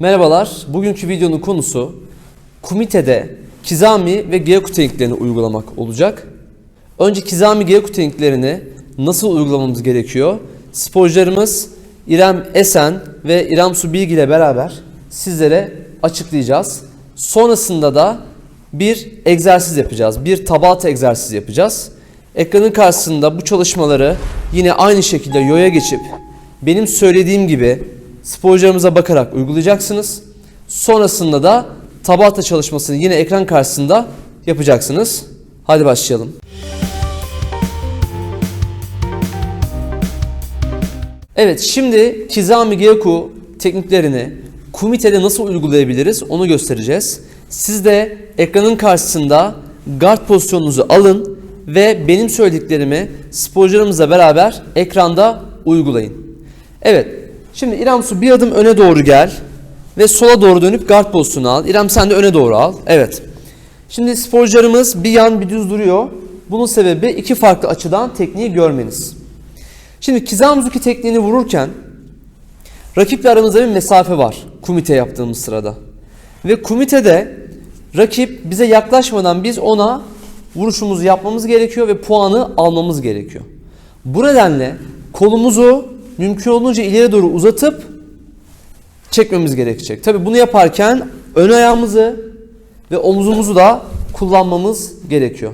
Merhabalar. Bugünkü videonun konusu Kumite'de Kizami ve Gyaku tekniklerini uygulamak olacak. Önce Kizami Gyaku tekniklerini nasıl uygulamamız gerekiyor? Sporcularımız İrem Esen ve İrem Su Bilgi ile beraber sizlere açıklayacağız. Sonrasında da bir egzersiz yapacağız. Bir tabat egzersizi yapacağız. Ekranın karşısında bu çalışmaları yine aynı şekilde yoya geçip benim söylediğim gibi sporcularımıza bakarak uygulayacaksınız. Sonrasında da tabata çalışmasını yine ekran karşısında yapacaksınız. Hadi başlayalım. Evet şimdi Kizami Gyaku tekniklerini Kumite'de nasıl uygulayabiliriz onu göstereceğiz. Siz de ekranın karşısında guard pozisyonunuzu alın ve benim söylediklerimi sporcularımızla beraber ekranda uygulayın. Evet şimdi İrem Su bir adım öne doğru gel ve sola doğru dönüp guard pozisyonu al. İrem sen de öne doğru al. Evet. Şimdi sporcularımız bir yan bir düz duruyor. Bunun sebebi iki farklı açıdan tekniği görmeniz. Şimdi Kizamuzuki tekniğini vururken rakiple aramızda bir mesafe var kumite yaptığımız sırada. Ve kumitede rakip bize yaklaşmadan biz ona vuruşumuzu yapmamız gerekiyor ve puanı almamız gerekiyor. Bu nedenle kolumuzu mümkün olduğunca ileri doğru uzatıp çekmemiz gerekecek. Tabi bunu yaparken ön ayağımızı ve omuzumuzu da kullanmamız gerekiyor.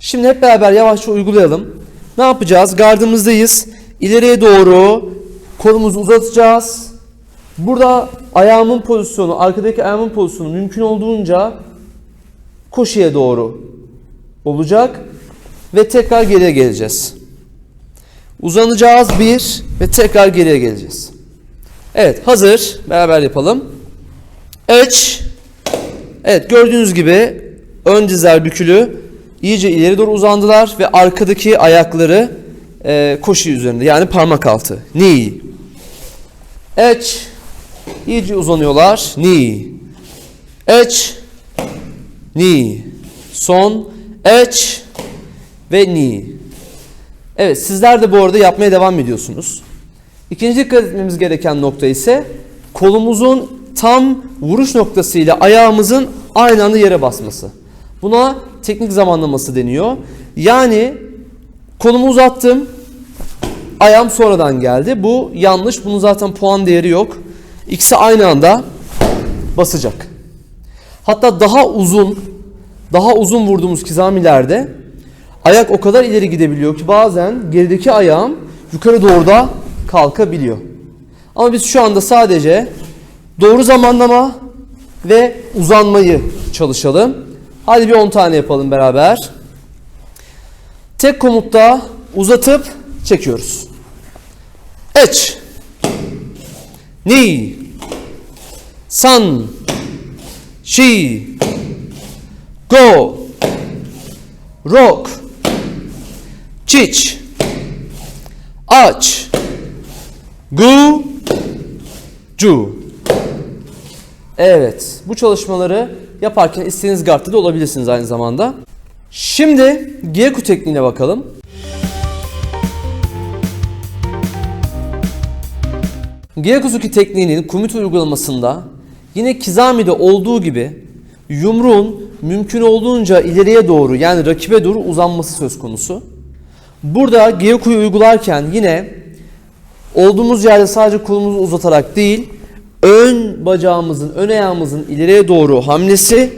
Şimdi hep beraber yavaşça uygulayalım. Ne yapacağız? Gardımızdayız. İleriye doğru kolumuzu uzatacağız. Burada ayağımın pozisyonu, arkadaki ayağımın pozisyonu mümkün olduğunca koşuya doğru olacak ve tekrar geriye geleceğiz. Uzanacağız bir ve tekrar geriye geleceğiz. Evet hazır. Beraber yapalım. Üç. Evet gördüğünüz gibi ön dizler bükülü iyice ileri doğru uzandılar ve arkadaki ayakları e, koşu üzerinde yani parmak altı. Knee. Edge. İyice uzanıyorlar. Knee. Edge. Knee. Son. Edge. Ve knee. Evet sizler de bu arada yapmaya devam ediyorsunuz. İkinci dikkat etmemiz gereken nokta ise kolumuzun tam vuruş noktasıyla ayağımızın aynı anda yere basması. Buna teknik zamanlaması deniyor. Yani kolumu uzattım. Ayağım sonradan geldi. Bu yanlış. Bunun zaten puan değeri yok. İkisi aynı anda basacak. Hatta daha uzun daha uzun vurduğumuz kizamilerde ayak o kadar ileri gidebiliyor ki bazen gerideki ayağım yukarı doğru da kalkabiliyor. Ama biz şu anda sadece doğru zamanlama ve uzanmayı çalışalım. Hadi bir 10 tane yapalım beraber. Tek komutta uzatıp çekiyoruz. Eç. Ni. San. Shi. Go. Rock. Çiç. Aç. Gu. Cu. Evet. Bu çalışmaları yaparken istediğiniz gardta da olabilirsiniz aynı zamanda. Şimdi Gyeku tekniğine bakalım. Gyakuzuki tekniğinin kumite uygulamasında yine Kizami'de olduğu gibi yumruğun mümkün olduğunca ileriye doğru yani rakibe doğru uzanması söz konusu. Burada Gyaku'yu uygularken yine olduğumuz yerde sadece kolumuzu uzatarak değil ön bacağımızın, ön ayağımızın ileriye doğru hamlesi,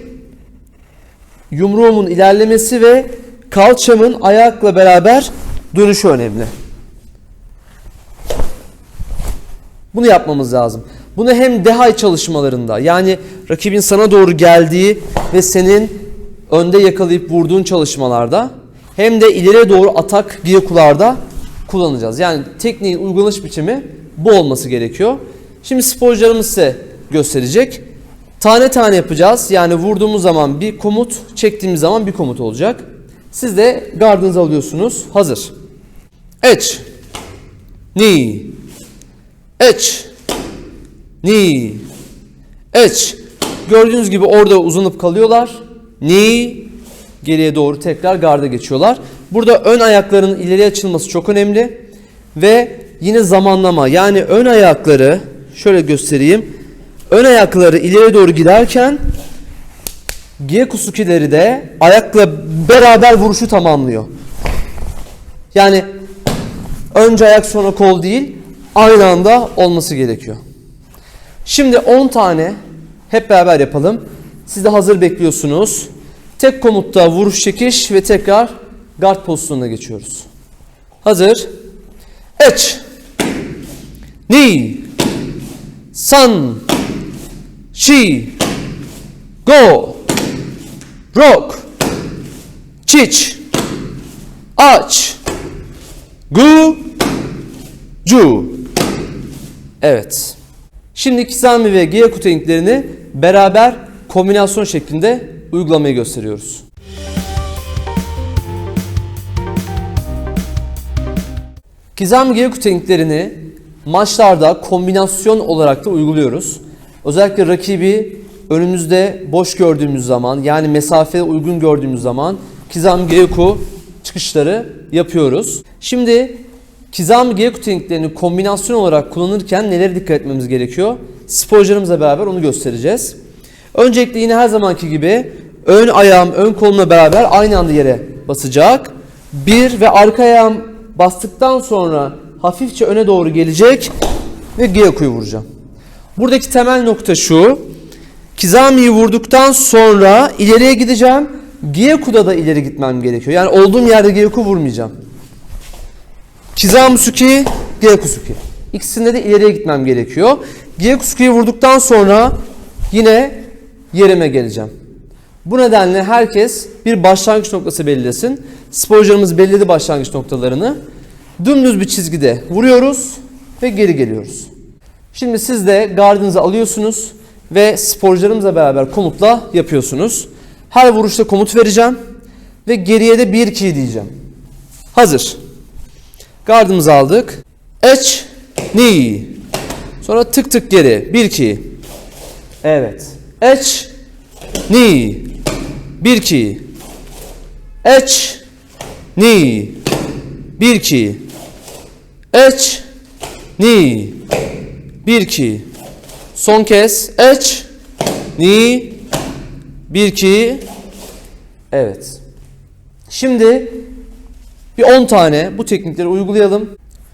yumruğumun ilerlemesi ve kalçamın ayakla beraber dönüşü önemli. Bunu yapmamız lazım. Bunu hem dehay çalışmalarında yani rakibin sana doğru geldiği ve senin önde yakalayıp vurduğun çalışmalarda hem de ileriye doğru atak diyakularda kullanacağız. Yani tekniğin uygulanış biçimi bu olması gerekiyor. Şimdi sporcularımız size gösterecek. Tane tane yapacağız. Yani vurduğumuz zaman bir komut, çektiğimiz zaman bir komut olacak. Siz de gardınızı alıyorsunuz. Hazır. Eç. Ni. Eç. Ni. Eç. Gördüğünüz gibi orada uzanıp kalıyorlar. Ni. Geriye doğru tekrar garda geçiyorlar. Burada ön ayaklarının ileri açılması çok önemli. Ve yine zamanlama yani ön ayakları şöyle göstereyim. ön ayakları ileri doğru giderken Gyekusukileri de ayakla beraber vuruşu tamamlıyor. Yani önce ayak sonra kol değil, aynı anda olması gerekiyor. Şimdi 10 tane hep beraber yapalım. Siz de hazır bekliyorsunuz. Tek komutta vuruş çekiş ve tekrar guard pozisyonuna geçiyoruz. Hazır. Eç. Ni. San. Shi. Go. Rock. Çiç. Aç. Gu. Cu. Evet. Şimdi Kizami ve Gyaku tekniklerini beraber kombinasyon şeklinde uygulamayı gösteriyoruz. Kizami Gyaku tekniklerini maçlarda kombinasyon olarak da uyguluyoruz. Özellikle rakibi önümüzde boş gördüğümüz zaman yani mesafeye uygun gördüğümüz zaman Kizami Gyaku çıkışları yapıyoruz. Şimdi Kizami Gyaku tekniklerini kombinasyon olarak kullanırken nelere dikkat etmemiz gerekiyor? Sporcularımızla beraber onu göstereceğiz. Öncelikle yine her zamanki gibi ön ayağım ön kolumla beraber aynı anda yere basacak. Bir ve arka ayağım bastıktan sonra hafifçe öne doğru gelecek ve Gyaku'yu vuracağım. Buradaki temel nokta şu. Kizami'yi vurduktan sonra ileriye gideceğim. Gyaku'da da ileri gitmem gerekiyor. Yani olduğum yerde Gyaku vurmayacağım. Kizamusuki, Gyakusuki. İkisinde de ileriye gitmem gerekiyor. Gyakusuki'yi vurduktan sonra yine yerime geleceğim. Bu nedenle herkes bir başlangıç noktası belirlesin. Sporcularımız belirledi başlangıç noktalarını. Dümdüz bir çizgide vuruyoruz ve geri geliyoruz. Şimdi siz de gardınızı alıyorsunuz ve sporcularımızla beraber komutla yapıyorsunuz. Her vuruşta komut vereceğim ve geriye de 1-2 diyeceğim. Hazır. Gardımızı aldık. Eç, ni. Sonra tık tık geri. 1-2. Evet. Eç, ni. 1-2. Eç, ni. 1-2. Eç, ni. 1-2. Son kez. Eç, ni. 1-2. Evet. Şimdi bir 10 tane bu teknikleri uygulayalım.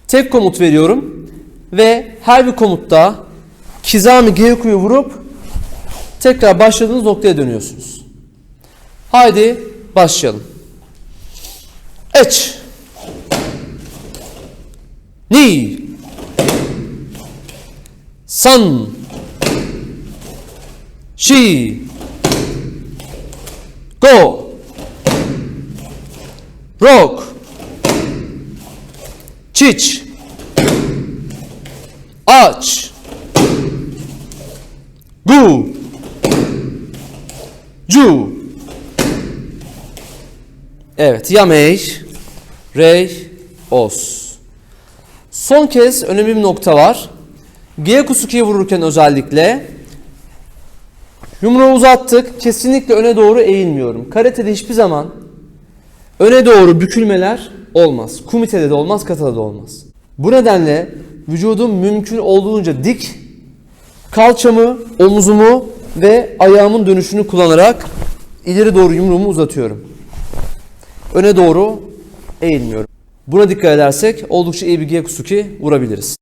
Tek komut veriyorum ve her bir komutta Kizami Gyaku'yu vurup tekrar başladığınız noktaya dönüyorsunuz. Haydi başlayalım. Eç. Ni. San. Shi. Go. Rock. Çiç. Aç. Gu. Cu. Evet, Yamey, Rey, Os. Son kez önemli bir nokta var. Gyakusuki'yi vururken özellikle yumruğu uzattık. Kesinlikle öne doğru eğilmiyorum. Karate'de hiçbir zaman öne doğru bükülmeler olmaz. Kumitede de olmaz, katada da olmaz. Bu nedenle vücudum mümkün olduğunca dik, kalçamı, omuzumu ve ayağımın dönüşünü kullanarak ileri doğru yumruğumu uzatıyorum. Öne doğru eğilmiyorum. Buna dikkat edersek oldukça iyi bir Gyakusuki vurabiliriz.